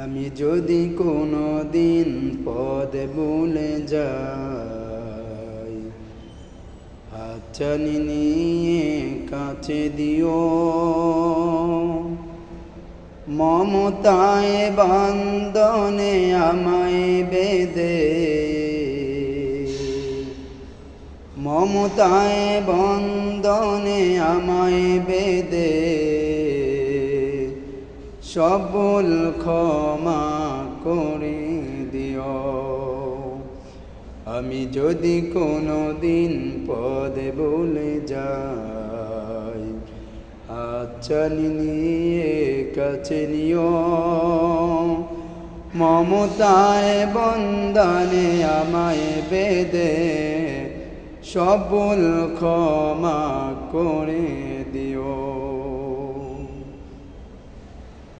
আমি যদি কোনো দিন পদ ভুলে যাই, হাতছানি নিয়ে কাছে দিও। মমতায় বান্দনে আমায় বেদে মমতায় বন্দনে আমায় বেদে সবল ক্ষমা করে দিও। আমি যদি কোনো দিন পদে বলে যাই আচ্ছা নিয়ে কাছে নিও। মমতায় বন্দনে আমায় বেদে সবল ক্ষমা করে